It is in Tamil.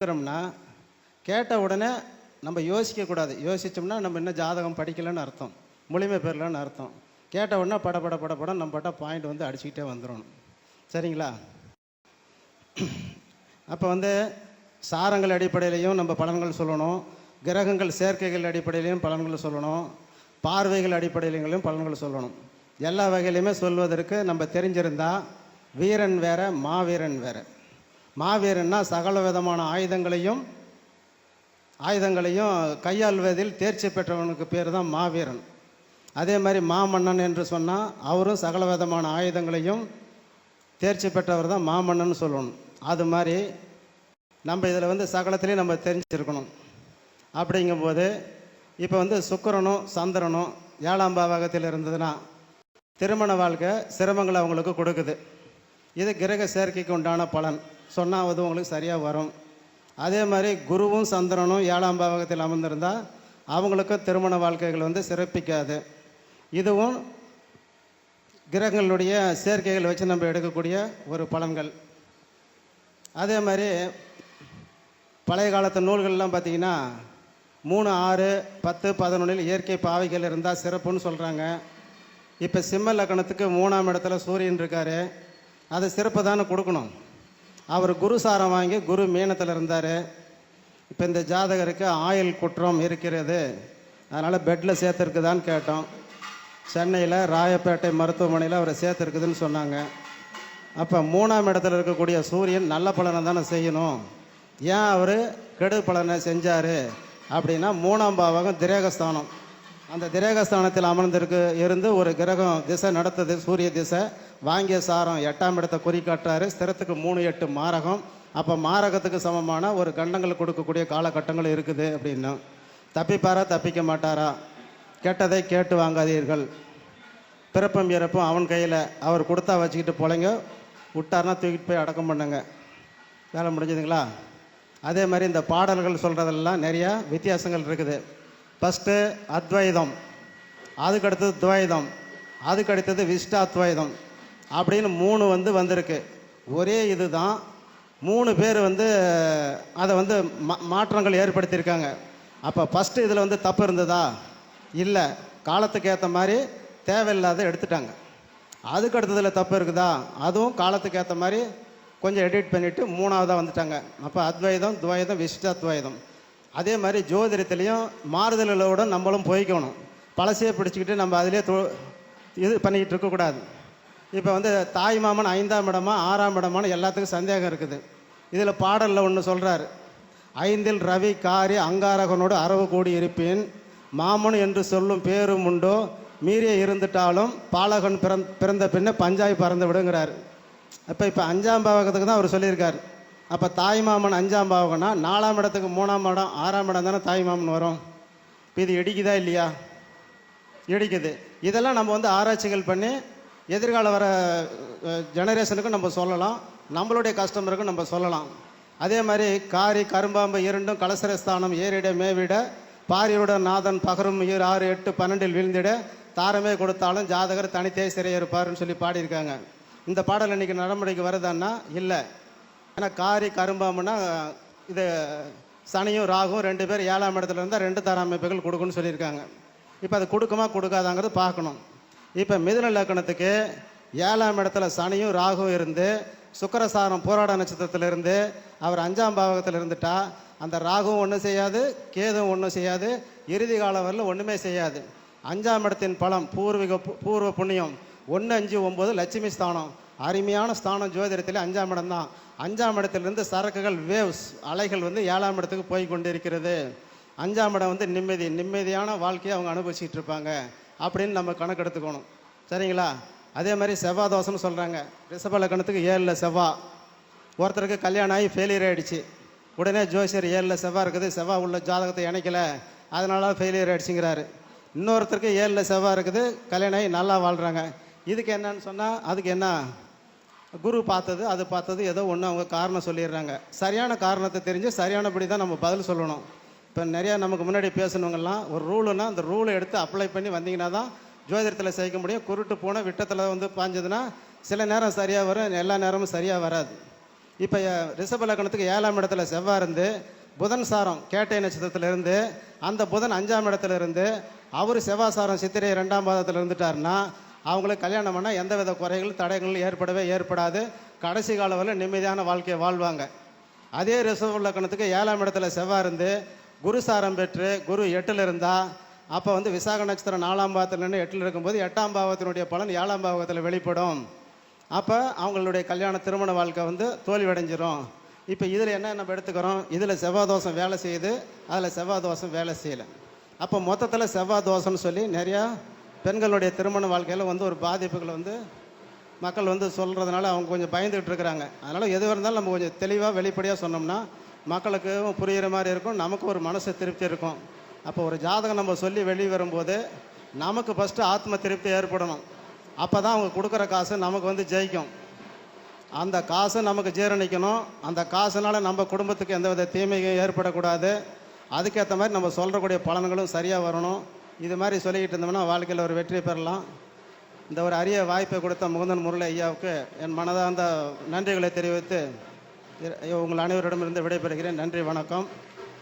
இருக்கிறோம்னா கேட்ட உடனே நம்ம யோசிக்கக்கூடாது. யோசிச்சோம்னா நம்ம இன்னும் ஜாதகம் படிக்கலைன்னு அர்த்தம். முழுமை பெறலன்னு அர்த்தம். கேட்ட உடனே பட பட பட படம் நம்ம பட்ட பாயிண்ட் வந்து அடிச்சுக்கிட்டே வந்துடணும். சரிங்களா? அப்போ வந்து சாரங்கள் அடிப்படையிலையும் நம்ம பலன்கள் சொல்லணும். கிரகங்கள் சேர்க்கைகள் அடிப்படையிலையும் பலன்கள் சொல்லணும். பார்வைகள் அடிப்படையிலையும் பலன்கள் சொல்லணும். எல்லா வகையிலையுமே சொல்வதற்கு நம்ம தெரிஞ்சிருந்தால் வீரன் வேற மாவீரன் வேறு. மாவீரன்னா சகல விதமான ஆயுதங்களையும் ஆயுதங்களையும் கையாள்வதில் தேர்ச்சி பெற்றவனுக்கு பேர் தான் மாவீரன். அதே மாதிரி மாமன்னன் என்று சொன்னால் அவரும் சகல விதமான ஆயுதங்களையும் தேர்ச்சி பெற்றவர் தான் மாமன்னன் சொல்லணும். அது மாதிரி நம்ம இதில் வந்து சகலத்திலையும் நம்ம தெரிஞ்சிருக்கணும். அப்படிங்கும்போது இப்போ வந்து சுக்கரனும் சந்திரனும் ஏழாம் பாவகத்தில் இருந்ததுன்னா திருமண வாழ்க்கை சிரமங்களை அவங்களுக்கு கொடுக்குது. இது கிரக சேர்க்கைக்கு உண்டான பலன். சொன்னால் அது உங்களுக்கு சரியாக வரும். அதே மாதிரி குருவும் சந்திரனும் ஏழாம் பாவகத்தில் அமர்ந்திருந்தால் அவங்களுக்கு திருமண வாழ்க்கைகள் வந்து சிறப்பிக்காது. இதுவும் கிரகங்களுடைய சேர்க்கைகள் வச்சு நம்ம எடுக்கக்கூடிய ஒரு பலன்கள். அதே மாதிரி பழைய காலத்து நூல்கள்லாம் பார்த்திங்கன்னா மூணு ஆறு பத்து பதினொன்றில் இயற்கை பாவைகள் இருந்தால் சிறப்புன்னு சொல்கிறாங்க இப்போ சிம்ம லக்கணத்துக்கு மூணாம் இடத்துல சூரியன் இருக்கார். அது சிறப்பு தானே கொடுக்கணும். அவர் குரு சாரம் வாங்கி குரு மீனத்தில் இருந்தார். இப்போ இந்த ஜாதகருக்கு ஆயுள் குற்றம் இருக்கிறது. அதனால் பெட்டில் சேர்த்துருக்குதான்னு கேட்டோம். சென்னையில் ராயப்பேட்டை மருத்துவமனையில் அவரை சேர்த்துருக்குதுன்னு சொன்னாங்க. அப்போ மூணாம் இடத்துல இருக்கக்கூடிய சூரியன் நல்ல பலனை தானே செய்யணும். ஏன் அவர் கெடு பலனை செஞ்சார்? அப்படின்னா மூணாம் பாவகம் திரேகஸ்தானம். அந்த திரேகஸ்தானத்தில் அமர்ந்திருக்கு இருந்து ஒரு கிரகம் திசை நடத்துது சூரிய திசை. வாங்கிய சாரம் எட்டாம் இடத்தை குறி ஸ்திரத்துக்கு மூணு எட்டு மாரகம். அப்போ மாரகத்துக்கு சமமான ஒரு கண்டங்கள் கொடுக்கக்கூடிய காலகட்டங்கள் இருக்குது அப்படின்னா. தப்பிப்பாரா தப்பிக்க மாட்டாரா? கெட்டதை கேட்டு வாங்காதீர்கள். பிறப்பும் இறப்பும் அவன் கையில். அவர் கொடுத்தா வச்சுக்கிட்டு போலைங்க விட்டார்னா தூக்கிட்டு போய் அடக்கம் பண்ணுங்க. வேலை முடிஞ்சதுங்களா? அதே மாதிரி இந்த பாடல்கள் சொல்கிறதெல்லாம் நிறையா வித்தியாசங்கள் இருக்குது. ஃபஸ்ட்டு அத்வைதம் அதுக்கடுத்தது துவைதம் அதுக்கடுத்தது விஷ்டாத்வைதம் அப்படின்னு மூணு வந்து வந்திருக்கு. ஒரே இதுதான். மூணு பேர் வந்து அதை வந்து மா மாற்றங்கள் ஏற்படுத்தியிருக்காங்க. அப்போ ஃபஸ்ட்டு இதில் வந்து தப்பு இருந்ததா? இல்லை. காலத்துக்கு ஏற்ற மாதிரி தேவையில்லாத எடுத்துட்டாங்க. அதுக்கு அடுத்ததில் தப்பு இருக்குதா? அதுவும் காலத்துக்கு ஏற்ற மாதிரி கொஞ்சம் எடிட் பண்ணிவிட்டு மூணாவதாக வந்துட்டாங்க. அப்போ அத்வைதம் துவைதம் விசிஷ்டாத்வைதம் அதே மாதிரி ஜோதிடத்துலேயும் மாறுதல்களோட நம்மளும் போய்க்கணும். பழசையே பிடிச்சிக்கிட்டு நம்ம அதிலே தொ இது பண்ணிக்கிட்டு இருக்கக்கூடாது இப்போ வந்து தாய் மாமன் ஐந்தாம் இடமா ஆறாம் இடமான்னு எல்லாத்துக்கும் சந்தேகம் இருக்குது. இதில் பாடலில் ஒன்று சொல்கிறாரு ஐந்தில் ரவி காரி அங்காரகனோடு அரவு கூடி இருப்பேன் மாமன் என்று சொல்லும் பேரும் உண்டோ? மீறிய இருந்துட்டாலும் பாலகன் பிறந் பிறந்த பின்ன பஞ்சாய் பறந்து விடுங்கிறார். அப்போ இப்போ அஞ்சாம் பாவகத்துக்கு தான் அவர் சொல்லியிருக்கார். அப்போ தாய் மாமன் அஞ்சாம் பாவகம்னா நாலாம் இடத்துக்கு மூணாம் இடம் ஆறாம் இடம் தானே தாய் மாமன் வரும்? இப்போ இது இடிக்குதா இல்லையா? இடிக்குது. இதெல்லாம் நம்ம வந்து ஆராய்ச்சிகள் பண்ணி எதிர்கால வர ஜெனரேஷனுக்கும் நம்ம சொல்லலாம். நம்மளுடைய கஸ்டமருக்கும் நம்ம சொல்லலாம். அதே மாதிரி காரி கரும்பாம்பு இரண்டும் கலசரஸ்தானம் ஏறிட மேவிட பாரியுட நாதன் பகரும் ஈர் ஆறு எட்டு பன்னெண்டில் விழுந்திட தாரமே கொடுத்தாலும் ஜாதகர் தனித்தே சிறையிருப்பார்னு சொல்லி பாடியிருக்காங்க. இந்த பாடல் இன்னைக்கு நடைமுறைக்கு வருதான்னா? இல்லை. ஏன்னா காரி கரும்பாம்புனா இது சனியும் ராகும் ரெண்டு பேர் ஏழாம் இடத்துல இருந்தால் ரெண்டு தர அமைப்புகள் கொடுக்குன்னு சொல்லியிருக்காங்க. இப்போ அது கொடுக்குமா கொடுக்காதாங்கிறது பார்க்கணும். இப்போ மிதுன லக்கணத்துக்கு ஏழாம் இடத்துல சனியும் ராகும் இருந்து சுக்கரசாரம் போராட நட்சத்திரத்தில் இருந்து அவர் அஞ்சாம் பாவகத்தில் இருந்துட்டா அந்த ராகுவும் ஒன்றும் செய்யாது கேதுவும் ஒன்றும் செய்யாது இறுதி காலம் வரல ஒன்றுமே செய்யாது. அஞ்சாம் இடத்தின் பலம் பூர்வீக பு- பூர்வ புண்ணியம் ஒன்று அஞ்சு ஒம்பது லட்சுமி ஸ்தானம். அருமையான ஸ்தானம் ஜோதிடத்தில் அஞ்சாம் இடம் தான் அஞ்சாம் இடத்திலிருந்து சரக்குகள் வேவ்ஸ் அலைகள் வந்து ஏழாம் இடத்துக்கு போய் கொண்டிருக்கிறது. அஞ்சாம் இடம் வந்து நிம்மதி நிம்மதியான வாழ்க்கையை அவங்க அனுபவிச்சுட்டு இருப்பாங்க அப்படின்னு நம்ம கணக்கெடுத்துக்கணும் சரிங்களா? அதே மாதிரி செவ்வாய் தோசைன்னு சொல்கிறாங்க ரிஷப லக்கணத்துக்கு ஏழில் செவ்வாய் ஒருத்தருக்கு கல்யாணம் ஆகி ஃபெயிலியர் ஆகிடுச்சு உடனே ஜோசியர் ஏழில் செவ்வாய் இருக்குது. செவ்வாய் உள்ள ஜாதகத்தை இணைக்கல. அதனால ஃபெயிலியர் ஆகிடுச்சுங்கிறாரு இன்னொருத்தருக்கு ஏழில் செவ்வாய் இருக்குது. கல்யாணம் ஆகி நல்லா வாழ்கிறாங்க இதுக்கு என்னன்னு சொன்னால் அதுக்கு என்ன? குரு பார்த்தது அது பார்த்தது ஏதோ ஒன்று அவங்க காரணம் சொல்லிடுறாங்க. சரியான காரணத்தை தெரிஞ்சு சரியானபடி தான் நம்ம பதில் சொல்லணும். இப்போ நிறையா நமக்கு முன்னாடி பேசணுங்கெல்லாம் ஒரு ரூலுன்னா அந்த ரூலை எடுத்து அப்ளை பண்ணி வந்தீங்கன்னா தான் ஜோதிடத்தில் சேர்க்க முடியும். குருட்டு போன விட்டத்தில் வந்து பாஞ்சதுன்னா சில நேரம் சரியாக வரும் எல்லா நேரமும் சரியாக வராது. இப்போ ரிஷப லக்னத்துக்கு ஏழாம் இடத்துல செவ்வாய் இருந்து புதன் சாரம் கேட்டை நட்சத்திரத்திலிருந்து அந்த புதன் அஞ்சாம் இடத்துல இருந்து அவர் செவ்வாய் சாரம் சித்திரை ரெண்டாம் பாதத்தில் இருந்துட்டாருன்னா அவங்களுக்கு கல்யாணம் பண்ணால் எந்தவித குறைகள் தடைகளும் ஏற்படவே ஏற்படாது. கடைசி காலம் வரை நிம்மதியான வாழ்க்கையை வாழ்வாங்க. அதே ரிசர்வ் லக்கணத்துக்கு ஏழாம் இடத்துல செவ்வாய் இருந்து குரு சாரம் பெற்று குரு எட்டில் இருந்தால் அப்போ வந்து விசாக நட்சத்திரம் நாலாம் பாவத்தில் நின்று எட்டில் இருக்கும்போது எட்டாம் பாவத்தினுடைய பலன் ஏழாம் பாவத்தில் வெளிப்படும். அப்போ அவங்களுடைய கல்யாண திருமண வாழ்க்கை வந்து தோல்வியடைஞ்சிரும். இப்போ இதில் என்ன நம்ம எடுத்துக்கிறோம்? இதில் செவ்வாய் தோஷம் வேலை செய்யுது அதில் செவ்வாய் தோஷம் வேலை செய்யலை. அப்போ மொத்தத்தில் செவ்வாய் தோஷம்னு சொல்லி நிறையா பெண்களுடைய திருமண வாழ்க்கையில் வந்து ஒரு பாதிப்புகளை வந்து மக்கள் வந்து சொல்கிறதுனால அவங்க கொஞ்சம் பயந்துகிட்டு இருக்கிறாங்க. அதனால் எது இருந்தாலும் நம்ம கொஞ்சம் தெளிவாக வெளிப்படையாக சொன்னோம்னா மக்களுக்கு புரிகிற மாதிரி இருக்கும் நமக்கு ஒரு மனசு திருப்தி இருக்கும். அப்போ ஒரு ஜாதகம் நம்ம சொல்லி வெளியே வரும்போது நமக்கு ஃபஸ்ட்டு ஆத்ம திருப்தி ஏற்படணும். அப்போ தான் அவங்க கொடுக்குற காசு நமக்கு வந்து ஜெயிக்கும். அந்த காசு நமக்கு ஜீரணிக்கணும். அந்த காசுனால நம்ம குடும்பத்துக்கு எந்தவித தீமையும் ஏற்படக்கூடாது. அதுக்கேற்ற மாதிரி நம்ம சொல்கிறக்கூடிய பலன்களும் சரியாக வரணும். இது மாதிரி சொல்லிக்கிட்டு இருந்தோம்னா வாழ்க்கையில் ஒரு வெற்றி பெறலாம். இந்த ஒரு அரிய வாய்ப்பை கொடுத்த முகுந்தன் முரளி ஐயாவுக்கு என் மனதார்ந்த நன்றிகளை தெரிவித்து உங்கள் அனைவரிடமிருந்து விடைபெறுகிறேன். நன்றி வணக்கம்.